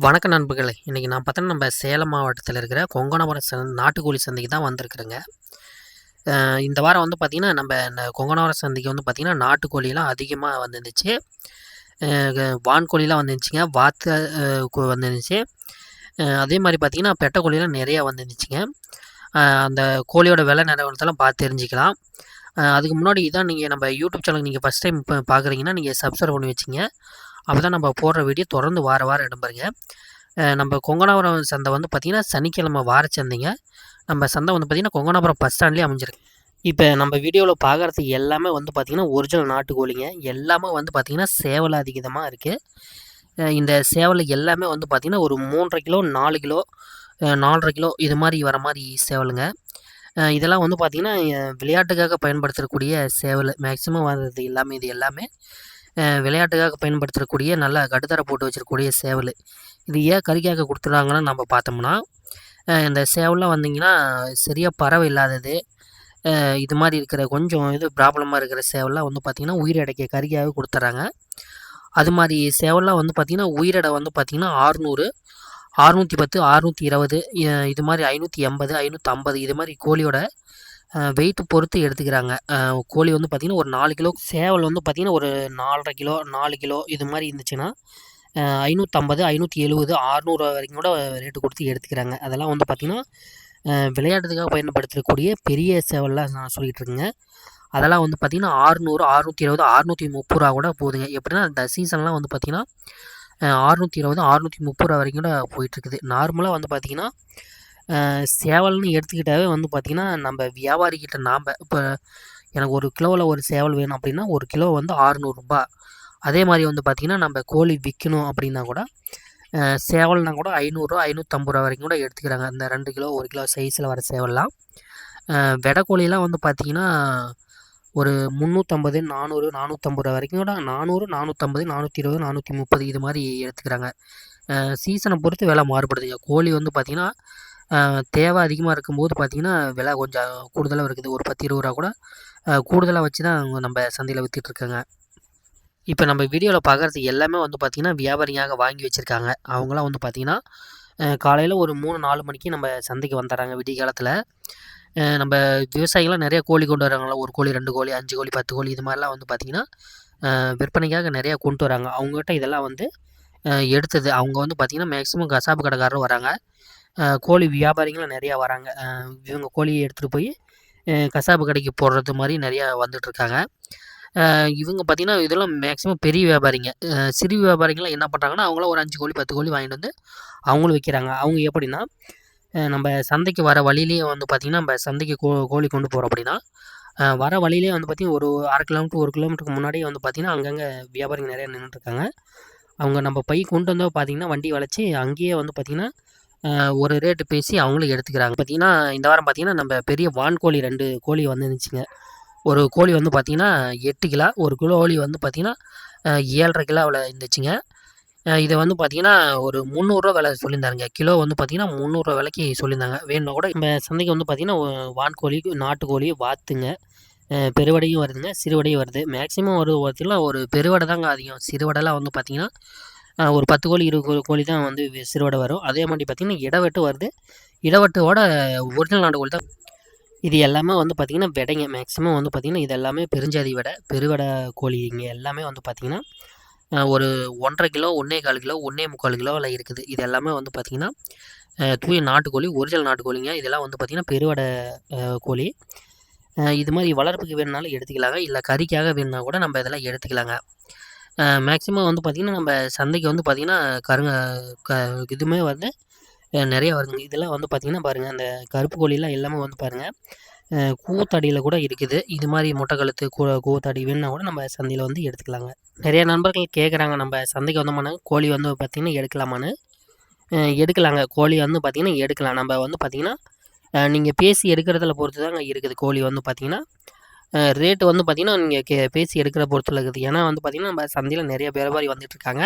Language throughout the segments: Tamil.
வணக்க நண்பர்களே. இன்றைக்கி நான் பார்த்தோன்னா நம்ம சேலம் மாவட்டத்தில் இருக்கிற கொங்கணவரம் சந்தை நாட்டுக்கோழி சந்தைக்கு தான் வந்திருக்குறேங்க. இந்த வாரம் வந்து பார்த்திங்கன்னா நம்ம இந்த சந்தைக்கு வந்து பார்த்திங்கன்னா நாட்டுக்கோழிலாம் அதிகமாக வந்துருந்துச்சு. வான்கோழிலாம் வந்துருந்துச்சிங்க. வாத்து வந்துருந்துச்சு. அதே மாதிரி பார்த்திங்கன்னா கோழிலாம் நிறையா வந்துருந்துச்சுங்க. அந்த கோழியோட விலை நிலவரத்தெல்லாம் பார்த்து தெரிஞ்சுக்கலாம். அதுக்கு முன்னாடி இதான் நீங்கள் நம்ம யூடியூப் சேனல் நீங்கள் ஃபஸ்ட் டைம் இப்போ பார்க்குறீங்கன்னா நீங்கள் சப்ஸ்கிரைப் பண்ணி வச்சிங்க. அப்போ தான் நம்ம போடுற வீடியோ தொடர்ந்து வார வாரம் இடம்பெறுங்க நம்ம கொங்கனாபுரம் சந்தை வந்து பார்த்திங்கன்னா சனிக்கிழமை வார சந்தைங்க. நம்ம சந்தை வந்து பார்த்திங்கன்னா கொங்கனாபுரம் பஸ் ஸ்டாண்ட்லேயே அமைஞ்சிருக்கு. இப்போ நம்ம வீடியோவில் பார்க்குறது எல்லாமே வந்து பார்த்திங்கன்னா ஒரிஜினல் நாட்டுக்கோழிங்க. எல்லாமே வந்து பார்த்திங்கன்னா சேவல் அதிகமாக இருக்குது இந்த சேவலை எல்லாமே வந்து பார்த்திங்கன்னா ஒரு மூன்றரை கிலோ நாலு கிலோ நாலரை கிலோ இது மாதிரி வர மாதிரி சேவலுங்க. இதெல்லாம் வந்து பார்த்திங்கன்னா விளையாட்டுக்காக பயன்படுத்தக்கூடிய சேவல். மேக்ஸிமம் வர்றது எல்லாமே இது எல்லாமே. விளையாட்டுக்காக பயன்படுத்தக்கூடிய நல்ல கடுத்தரை போட்டு வச்சிருக்கக்கூடிய சேவல். இது ஏன் கறிக்காக கொடுத்துறாங்கன்னு நம்ம பார்த்தோம்னா இந்த சேவல்லாம் வந்திங்கன்னா சரியாக பறவை இல்லாதது இது மாதிரி இருக்கிற கொஞ்சம் இது ப்ராப்ளமாக இருக்கிற சேவல்லாம் வந்து பார்த்திங்கன்னா உயிரடைக்க கறிக்காக கொடுத்துட்றாங்க அது மாதிரி சேவல்லாம் வந்து பார்த்திங்கன்னா உயிரிடை வந்து பார்த்திங்கன்னா ஆறுநூறு அறுநூற்றி பத்து அறுநூற்றி இருபது இது மாதிரி ஐநூற்றி எண்பது ஐநூற்றம்பது இது மாதிரி கோழியோட வெயிட் பொறுத்து எடுத்துக்கிறாங்க. கோழி வந்து பார்த்திங்கன்னா ஒரு நாலு கிலோ சேவல் வந்து பார்த்திங்கன்னா ஒரு நாலரை கிலோ நாலு கிலோ இது மாதிரி இருந்துச்சுன்னா ஐநூற்றம்பது ஐநூற்றி எழுபது அறநூறு வரைக்கும் கூட ரேட்டு கொடுத்து எடுத்துக்கிறாங்க. அதெல்லாம் வந்து பார்த்திங்கன்னா விளையாட்டுக்காக பயன்படுத்தக்கூடிய பெரிய சேவல்லாம் நான் சொல்லிகிட்டு இருக்கேங்க. அதெல்லாம் வந்து பார்த்திங்கன்னா ஆறுநூறு அறுநூற்றி இருபது அறுநூற்றி முப்பது ரூபா கூட போகுதுங்க. எப்படின்னா இந்த சீசன்லாம் வந்து பார்த்திங்கன்னா அறுநூற்றி இருபது அறுநூற்றி முப்பது ரூபா வரைக்கும் கூட போயிட்டுருக்குது நார்மலாக வந்து பார்த்திங்கன்னா சேவல்னு எடுத்துக்கிட்டாவே வந்து பார்த்திங்கன்னா நம்ம வியாபாரிக்கிட்ட நாம் இப்போ எனக்கு ஒரு கிலோவில் ஒரு சேவல் வேணும் அப்படின்னா ஒரு கிலோ வந்து ஆறுநூறுபா அதே மாதிரி வந்து பார்த்திங்கன்னா நம்ம கோழி விற்கணும் அப்படின்னா கூட சேவல்னால் சேவல்னா கூட ஐநூறுரூவா ஐநூற்றம்பது ரூபா வரைக்கும் கூட எடுத்துக்கிறாங்க. அந்த ரெண்டு கிலோ ஒரு கிலோ சைஸில் வர சேவல்லாம். அஹ் வெடை கோழிலாம் வந்து பார்த்திங்கன்னா ஒரு முந்நூற்றம்பது நானூறு நானூற்றம்பது ரூபா வரைக்கும் கூட நானூறு நானூற்றம்பது நானூற்றி இருபது நானூற்றி முப்பது இது மாதிரி எடுத்துக்கிறாங்க. சீசனை பொறுத்து விலை மாறுபடுதுங்க. கோழி வந்து பார்த்திங்கன்னா தேவை அதிகமாக இருக்கும்போது பார்த்திங்கன்னா விலை கொஞ்சம் கூடுதலாக இருக்குது. ஒரு பத்து இருபது ரூபா கூட கூடுதலாக வச்சு தான் அவங்க நம்ம சந்தையில் விற்றுட்ருக்காங்க இப்போ நம்ம வீடியோவில் பார்க்குறது எல்லாமே வந்து பார்த்திங்கன்னா வியாபாரியாக வாங்கி வச்சுருக்காங்க. அவங்களாம் வந்து பார்த்திங்கன்னா காலையில் ஒரு மூணு நாலு மணிக்கு நம்ம சந்தைக்கு வந்துடுறாங்க. விடிய காலத்தில் நம்ம விவசாயிகள்லாம் நிறைய கோழி கொண்டு வராங்களா ஒரு கோழி ரெண்டு கோழி அஞ்சு கோழி பத்து கோழி இது மாதிரிலாம் வந்து பார்த்திங்கன்னா விற்பனைக்காக நிறையா கொண்டு வராங்க. அவங்ககிட்ட இதெல்லாம் வந்து எடுத்தது. அவங்க வந்து பார்த்திங்கன்னா மேக்ஸிமம் கசாப்பு கடைக்காரரும் வராங்க. கோழி வியாபாரிகளும் நிறையா வராங்க. இவங்க கோழியை எடுத்துகிட்டு போய் கசாப்பு கடைக்கு போடுறது மாதிரி நிறையா வந்துட்டுருக்காங்க இவங்க பார்த்திங்கன்னா இதெல்லாம் மேக்ஸிமம் பெரிய வியாபாரிங்க. சிறு வியாபாரிகள்லாம் என்ன பண்ணுறாங்கன்னா அவங்களாம் ஒரு அஞ்சு கோழி பத்து கோழி வாங்கிட்டு வந்து அவங்களும் விற்கிறாங்க அவங்க எப்படின்னா நம்ம சந்தைக்கு வர வழியிலேயே வந்து பார்த்திங்கன்னா நம்ம சந்தைக்கு கோ கோழி கொண்டு போகிறோம் அப்படின்னா வர வழியிலே வந்து பார்த்திங்கன்னா ஒரு அரை கிலோமீட்டர் ஒரு கிலோமீட்டருக்கு முன்னாடியே வந்து பார்த்திங்கன்னா அங்கங்கே வியாபாரிங்க நிறையா நின்றுட்டுருக்காங்க அவங்க நம்ம பை கொண்டு வந்தால் பார்த்திங்கன்னா வண்டி வளைச்சி அங்கேயே வந்து பார்த்திங்கன்னா ஒரு ரேட்டு பேசி அவங்களும் எடுத்துக்கிறாங்க. பார்த்திங்கன்னா இந்த வாரம் பார்த்திங்கன்னா நம்ம பெரிய வான்கோழி ரெண்டு கோழி வந்துருந்துச்சுங்க. ஒரு கோழி வந்து பார்த்திங்கன்னா எட்டு கிலோ ஒரு கிலோ கோழி வந்து பார்த்திங்கன்னா ஏழரை கிலோவில் இருந்துச்சுங்க. இதை வந்து பார்த்திங்கன்னா ஒரு முந்நூறுரூவா விலை சொல்லியிருந்தாருங்க. கிலோ வந்து பார்த்திங்கன்னா முந்நூறுரூவா விலைக்கு சொல்லியிருந்தாங்க. வேணும்னா கூட நம்ம சந்தைக்கு வந்து பார்த்திங்கன்னா வான்கோழி நாட்டுக்கோழி வாத்துங்க. பெருவடையும் வருதுங்க சிறுவடையும் வருது. மேக்ஸிமம் ஒரு பார்த்தீங்கன்னா ஒரு பெருவடை தாங்க அதிகம். சிறுவடைலாம் வந்து பார்த்திங்கன்னா ஒரு பத்து கோழி இருபது கோழி தான் வந்து சிறுவடை வரும். அதே மாதிரி பார்த்திங்கன்னா இடவெட்டு வருது. இடவெட்டோட ஒரிஜினல் நாட்டுக்கோழி தான் இது எல்லாமே வந்து பார்த்திங்கன்னா விடைங்க. மேக்ஸிமம் வந்து பார்த்திங்கன்னா இது எல்லாமே பெருஞ்சாதி விடை பெருவடை கோழிங்க எல்லாமே வந்து பார்த்திங்கன்னா ஒரு ஒன்றரை கிலோ ஒன்றே கால் கிலோ ஒன்றே முக்கால் கிலோவில் இருக்குது. இது எல்லாமே வந்து பார்த்திங்கன்னா தூய நாட்டுக்கோழி ஒரிஜினல் நாட்டுக்கோழிங்க. இதெல்லாம் வந்து பார்த்திங்கன்னா பெருவடை கோழி. இது மாதிரி வளர்ப்புக்கு வேணுனாலும் எடுத்துக்கலாங்க. இல்லை கறிக்காக வேணுன்னா கூட நம்ம இதெல்லாம் எடுத்துக்கலாங்க. மேக்ஸிமம் வந்து பார்த்திங்கன்னா நம்ம சந்தைக்கு வந்து பார்த்திங்கன்னா கருங்க க இதுவுமே வந்து நிறைய வருதுங்க. இதெல்லாம் வந்து பார்த்திங்கன்னா பாருங்கள் அந்த கருப்பு கோழிலாம் எல்லாமே வந்து பாருங்கள் கூத்தடியில் கூட இருக்குது. இது மாதிரி முட்டை கழுத்து கூ கூத்தடி வேணுன்னா கூட நம்ம சந்தையில் வந்து எடுத்துக்கலாங்க. நிறைய நண்பர்கள் கேட்குறாங்க நம்ம சந்தைக்கு வந்தோம்னா கோழி வந்து பார்த்திங்கன்னா எடுக்கலாமான்னு. எடுக்கலாங்க. கோழி வந்து பார்த்திங்கன்னா எடுக்கலாம். நம்ம வந்து பார்த்திங்கன்னா நீங்கள் பேசி எடுக்கிறதுல பொறுத்து தாங்க இருக்குது. கோழி வந்து பார்த்திங்கன்னா ரேட்டு வந்து பார்த்திங்கன்னா நீங்கள் கே பேசி எடுக்கிற பொறுத்துல இருக்குது. ஏன்னா வந்து பார்த்திங்கன்னா நம்ம சந்தையில் நிறைய வியாபாரி வந்துட்டுருக்காங்க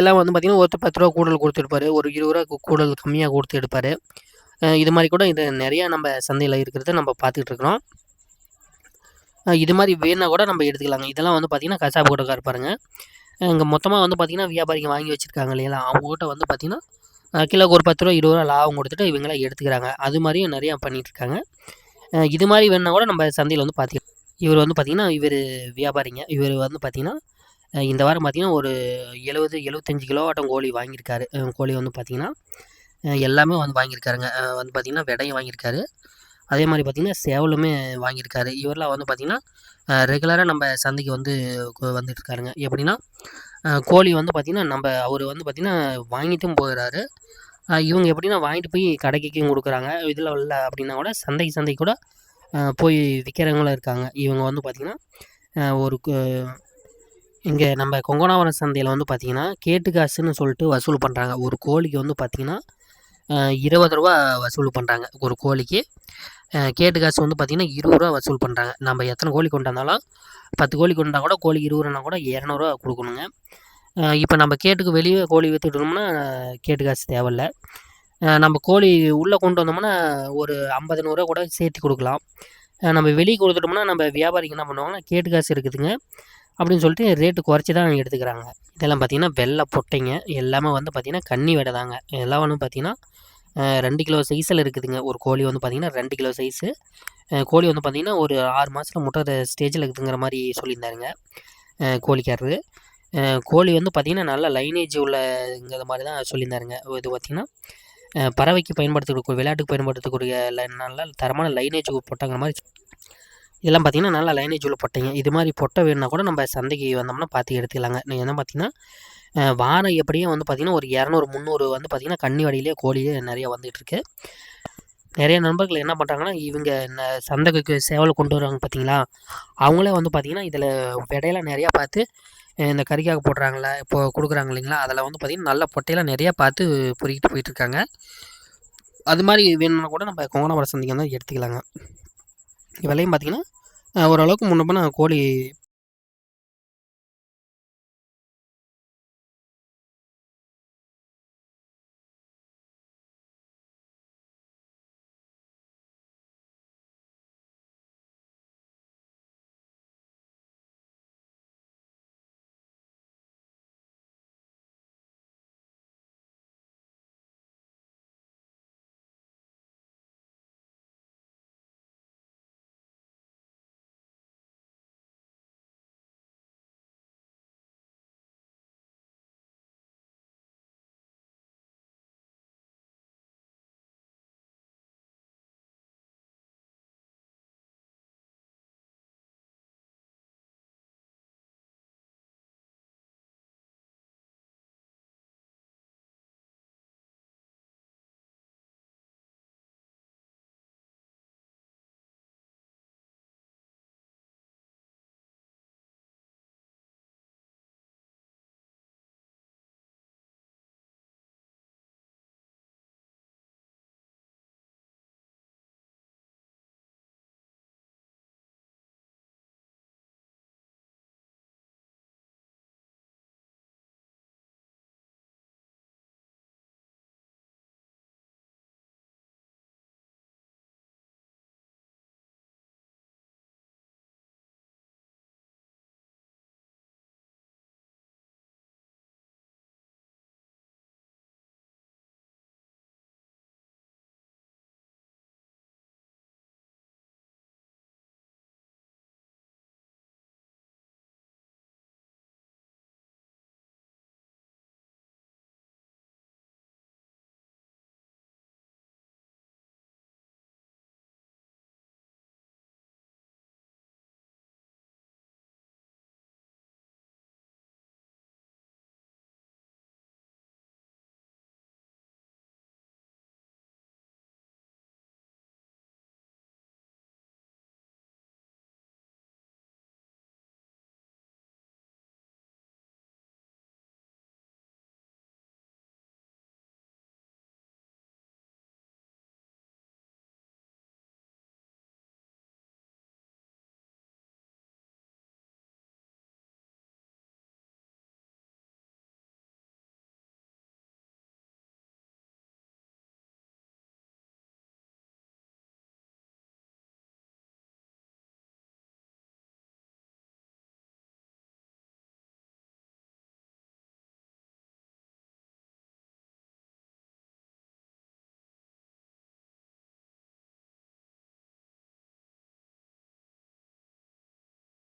எல்லாம் வந்து பார்த்திங்கன்னா ஒருத்தர் பத்து ரூபா கூடுதல் கொடுத்துருப்பாரு. ஒரு இருபது ரூபா கூடல் கூடுதல் கம்மியாக கொடுத்து எடுப்பார். இது மாதிரி கூட இது நிறையா நம்ம சந்தையில் இருக்கிறத நம்ம பார்த்துக்கிட்டு இருக்கிறோம். இது மாதிரி வேணால் கூட நம்ம எடுத்துக்கலாங்க. இதெல்லாம் வந்து பார்த்திங்கன்னா கசாப்பு கடைக்காரர் பாருங்க. இங்கே மொத்தமாக வந்து பார்த்திங்கன்னா வியாபாரிங்க வாங்கி வச்சுருக்காங்க இல்லையா அவங்ககிட்ட வந்து பார்த்திங்கன்னா கிலோக்கு ஒரு பத்து ரூபா இருபது ரூபா லாபம் கொடுத்துட்டு இவங்களாம் எடுத்துக்கிறாங்க. அது மாதிரியும் நிறையா பண்ணிகிட்ருக்காங்க இது மாதிரி வேணுன்னா கூட நம்ம சந்தையில் வந்து பார்த்திங்கன்னா இவர் வந்து பார்த்திங்கன்னா இவர் வியாபாரிங்க. இவர் வந்து பார்த்திங்கன்னா இந்த வாரம் பார்த்திங்கன்னா ஒரு எழுபது எழுபத்தஞ்சு கிலோவாட்டம் கோழி வாங்கியிருக்காரு. கோழி வந்து பார்த்திங்கன்னா எல்லாமே வந்து வாங்கியிருக்காருங்க. வந்து பார்த்திங்கன்னா விடையும் வாங்கியிருக்காரு. அதே மாதிரி பார்த்திங்கன்னா சேவலுமே வாங்கியிருக்காரு. இவரெலாம் வந்து பார்த்திங்கன்னா ரெகுலராக நம்ம சந்தைக்கு வந்து வந்துட்டுருக்காருங்க எப்படின்னா கோழி வந்து பார்த்திங்கன்னா நம்ம அவர் வந்து பார்த்திங்கன்னா வாங்கிட்டும் போகிறாரு இவங்க எப்படின்னா வாங்கிட்டு போய் கடைக்கும் கொடுக்குறாங்க. இதில் இல்லை அப்படின்னா கூட சந்தைக்கு சந்தை கூட போய் விற்கிறவங்களும் இருக்காங்க. இவங்க வந்து பார்த்திங்கன்னா ஒரு இங்கே நம்ம கொங்கனாவரம் சந்தையில் வந்து பார்த்திங்கன்னா கேட்டு காசுன்னு சொல்லிட்டு வசூல் பண்ணுறாங்க ஒரு கோழிக்கு வந்து பார்த்திங்கன்னா இருபது ரூபா வசூல் பண்ணுறாங்க ஒரு கோழிக்கு கேட்டு காசு வந்து பார்த்திங்கன்னா இருபது ரூபா வசூல் பண்ணுறாங்க நம்ம எத்தனை கோழி கொண்டாந்தாலும் பத்து கோழி கொண்டா கூட கோழிக்கு இருபது ரூபா கூட இரநூறுவா கொடுக்கணுங்க. இப்போ நம்ம கேட்டுக்கு வெளியே கோழி விற்றுட்டோம்னா கேட்டு காசு தேவையில்ல. நம்ம கோழி உள்ளே கொண்டு வந்தோம்னா ஒரு ஐம்பது நூறுரூவா கூட சேர்த்து கொடுக்கலாம். நம்ம வெளியே கொடுத்துட்டோம்னா நம்ம வியாபாரிக்கு என்ன பண்ணுவாங்கன்னா கேட்டு காசு இருக்குதுங்க. அப்படின்னு சொல்லிட்டு ரேட்டு குறைச்சி தான் எடுத்துக்கிறாங்க. இதெல்லாம் பார்த்திங்கன்னா வெள்ளை பொட்டைங்க. எல்லாமே வந்து பார்த்திங்கன்னா கன்னி வெடை தாங்க. எல்லாம் வந்து பார்த்திங்கன்னா ரெண்டு கிலோ சைஸில் இருக்குதுங்க. ஒரு கோழி வந்து பார்த்திங்கன்னா ரெண்டு கிலோ சைஸு கோழி வந்து பார்த்திங்கன்னா ஒரு ஆறு மாதத்தில் முட்டை ஸ்டேஜில் இருக்குதுங்கிற மாதிரி சொல்லியிருந்தாருங்க கோழிக்காரரு. கோழி வந்து பார்த்திங்கன்னா நல்ல லைனேஜ் உள்ளங்கிற மாதிரி தான் சொல்லியிருந்தாருங்க. இது பார்த்திங்கன்னா பறவைக்கு பயன்படுத்தக்கூடிய விளையாட்டுக்கு பயன்படுத்தக்கூடிய நல்ல தரமான லைனேஜ் போட்டாங்கிற மாதிரி இதெல்லாம் பார்த்திங்கன்னா நல்லா லைனேஜ் உள்ள பொட்டைங்க. இது மாதிரி பொட்டை வேணுன்னா கூட நம்ம சந்தைக்கு வந்தோம்னா பார்த்து எடுத்துக்கலாங்க. நீங்கள் என்ன பார்த்தீங்கன்னா வாரம் எப்படியும் வந்து பார்த்திங்கன்னா ஒரு இரநூறு முந்நூறு வந்து பார்த்திங்கன்னா கன்னி வடியிலே கோழியே நிறையா வந்துகிட்ருக்கு நிறைய நண்பர்கள் என்ன பண்ணுறாங்கன்னா இவங்க சந்தைக்கு சேவல் கொண்டு வருவாங்க பார்த்தீங்களா அவங்களே வந்து பார்த்திங்கன்னா இதில் விடையெல்லாம் நிறையா பார்த்து இந்த கறிக்காக போடுறாங்களா இப்போ கொடுக்குறாங்க இல்லைங்களா அதில் வந்து பார்த்திங்கன்னா நல்ல பொட்டையெல்லாம் நிறையா பார்த்து பொறிக்கிட்டு போயிட்டுருக்காங்க. அது மாதிரி வேணும்னா கூட நம்ம கொங்கணவர சந்தைக்கு வந்து எடுத்துக்கலாங்க. விலையும் பார்த்திங்கன்னா ஓரளவுக்கு முன்னப்போ கோழி